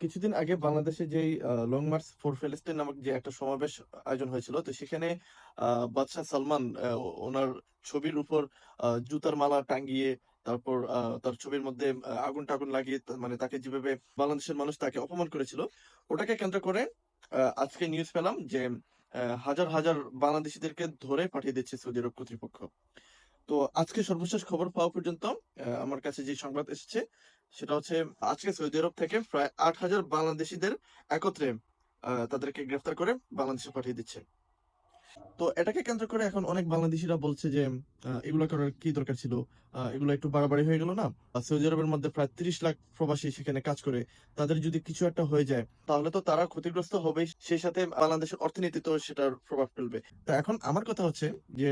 কিছুদিন আগে বাংলাদেশে যেই লং মার্চ ফর ফিলিস্তিন নামক যে একটা সমাবেশ আয়োজন হয়েছিল, তো সেখানে বাদশাহ সালমান ওনার ছবির উপর জুতার মালা টাঙ্গিয়ে তারপর তার ছবির মধ্যে আগুন টাগুন লাগিয়ে মানে তাকে যেভাবে বাংলাদেশের মানুষ তাকে অপমান করেছিল, ওটাকে কেন্দ্র করে আজকে নিউজ পেলাম যে হাজার হাজার বাংলাদেশিদেরকে ধরে পাঠিয়ে দিচ্ছে সৌদি আরব কর্তৃপক্ষ। তো আজকে সর্বশেষ খবর পাওয়া পর্যন্ত আমার কাছে যে সংবাদ এসেছে সেটা হচ্ছে আজকে সৌদি আরব থেকে প্রায় আট হাজার বাংলাদেশিদের একত্রে তাদেরকে গ্রেফতার করে বাংলাদেশে পাঠিয়ে দিচ্ছে। তো এটাকে কেন্দ্র করে এখন অনেক বাংলাদেশিরা বলছে যে এগুলো করার কি দরকার ছিল? এগুলো একটু বাড়াবাড়ি হয়ে গেল না? সৌদি আরবের মধ্যে প্রায় তিরিশ লাখ প্রবাসী সেখানে কাজ করে। তাদের যদি কিছু একটা হয়ে যায়, তাহলে তো তারা ক্ষতিগ্রস্ত হবে সেই সাথে বাংলাদেশের অর্থনীতি তো সেটার প্রভাব ফেলবে। তা এখন আমার কথা হচ্ছে যে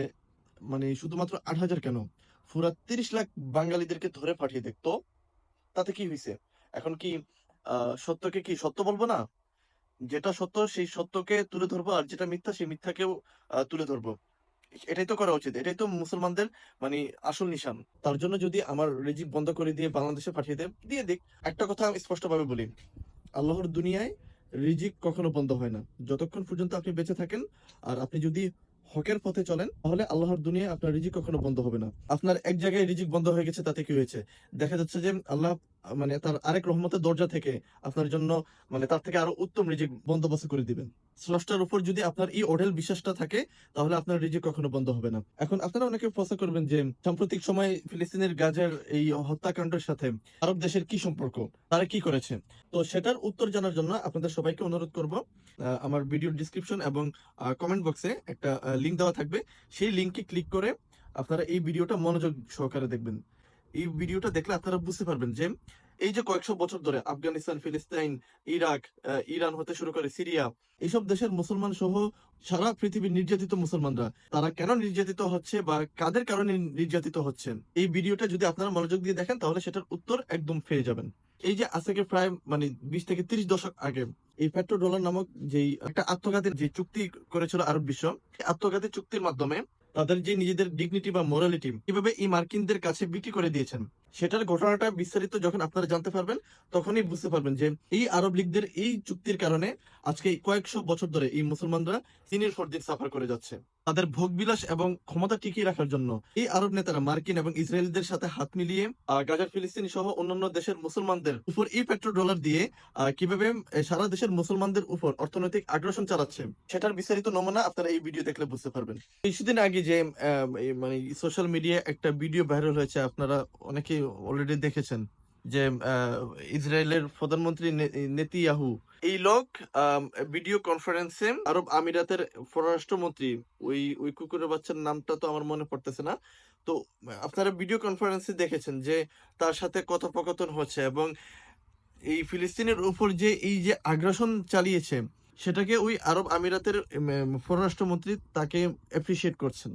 মানে শুধুমাত্র আট হাজার কেন? পুরা তিরিশ লাখ বাঙালিদেরকে ধরে পাঠিয়ে দেখ। তো তাতে কি হয়েছে এখন কি সত্যকে কি সত্য বলব না? যেটা সত্য, সেই সত্যকে তুলে ধরবো, আর যেটা মিথ্যা, সেই মিথ্যাকেও তুলে ধরবো। এটাই তো করা উচিত, এটাই তো মুসলমানদের মানে আসল নিশান। তার জন্য যদি আমার রিজিক বন্ধ করে দিয়ে বাংলাদেশে পাঠিয়ে দেয়, দিয়ে দিক। একটা কথা আমি স্পষ্টভাবে বলি, আল্লাহর দুনিয়ায় রিজিক কখনো বন্ধ হয় না। যতক্ষণ পর্যন্ত আপনি বেঁচে থাকেন, আর আপনি যদি হকের পথে চলেন, তাহলে আল্লাহর দুনিয়া আপনার রিজিক কখনো বন্ধ হবে না। আপনার এক জায়গায় রিজিক বন্ধ হয়ে গেছে, তাতে কি হয়েছে? দেখা যাচ্ছে যে আল্লাহ মানে তার আরেক রহমতের দরজা থেকে আপনার জন্য মানে তার থেকে আরও উত্তম রিজিক বন্দোবস্ত করে দিবেন। স্রষ্টার উপর যদি আপনার এই অঢেল বিশ্বাসটা থাকে, তাহলে আপনার রিজিক কখনো বন্ধ হবে না। এখন আপনারা অনেকে প্রশ্ন করবেন যে, সাম্প্রতিক সময় ফিলিস্তিনের গাজার এই হত্যাকাণ্ডের সাথে আরব দেশের কি সম্পর্ক? তারা কি করেছে? তো সেটার উত্তর জানার জন্য আপনাদের সবাইকে অনুরোধ করব আমার ভিডিও ডিসক্রিপশন এবং কমেন্ট বক্সে একটা লিংক দেওয়া থাকবে। সেই লিংকে ক্লিক করে আপনারা এই ভিডিওটা মনোযোগ সহকারে দেখবেন। এই ভিডিওটা দেখলে আপনারা বুঝতে পারবেন যে এই যে কয়েকশো বছর ধরে আফগানিস্তান ফিলিস্তাইন ইরাক ইরান হতে শুরু করে সিরিয়া, এইসব দেশের মুসলমান সহ সারা পৃথিবীর নির্যাতিত মুসলমানরা, তারা কেন নির্যাতিত হচ্ছে বা কাদের কারণে নির্যাতিত হচ্ছেন এই ভিডিওটা যদি আপনারা মনোযোগ দিয়ে দেখেন, তাহলে সেটার উত্তর একদম পেয়ে যাবেন। এই যে আজ থেকে প্রায় মানে বিশ থেকে তিরিশ দশক আগে, এই পেট্রো ডলার নামক যেই একটা আত্মঘাতীর যে চুক্তি করেছিল আরব বিশ্ব আত্মঘাতী চুক্তির মাধ্যমে তাদের যে নিজেদের ডিগনিটি বা মোরালিটি কীভাবে এই মার্কিনদের কাছে বিক্রি করে দিয়েছেন? সেটার ঘটনাটা বিস্তারিত যখন আপনারা জানতে পারবেন, তখনই বুঝতে পারবেন যে এই আরব লীগদের এই চুক্তির কারণে আজকে কয়েকশো বছর ধরে এই মুসলমানরা দিনের পর দিন সাফার করে যাচ্ছে। তাদের ভোগবিলাস এবং ক্ষমতা টিকিয়ে রাখার জন্য এই আরব নেতারা মার্কিন এবং ইসরায়েলদের সাথে হাত মিলিয়ে গাজার ফিলিস্তিনি সহ অন্যান্য দেশের মুসলমানদের উপর এই পেট্রো ডলার দিয়ে কীভাবে সারা দেশের মুসলমানদের উপর অর্থনৈতিক আগ্রাসন চালাচ্ছে, সেটার বিস্তারিত নমুনা আপনারা এই ভিডিও দেখলে বুঝতে পারবেন। কিছুদিন আগে যে মানে সোশ্যাল মিডিয়ায় একটা ভিডিও ভাইরাল হয়েছে, আপনারা অনেকে অলরেডি দেখেছেন যে ইসরায়েলের প্রধানমন্ত্রী নেতিয়াহু এই লোক ভিডিও কনফারেন্সে আরব আমিরাতের পররাষ্ট্রমন্ত্রী, ওই ওই কুকুরের বাচ্চার নামটা তো আমার মনে পড়তেছে না। তো, আপনারা ভিডিও কনফারেন্সে দেখেছেন যে, তার সাথে কথোপকথন হচ্ছে এবং এই ফিলিস্তিনের উপর যে, এই যে আগ্রাসন চালিয়েছে, সেটাকে ওই আরব আমিরাতের পররাষ্ট্রমন্ত্রী তাকে অ্যাপ্রিসিয়েট করছেন।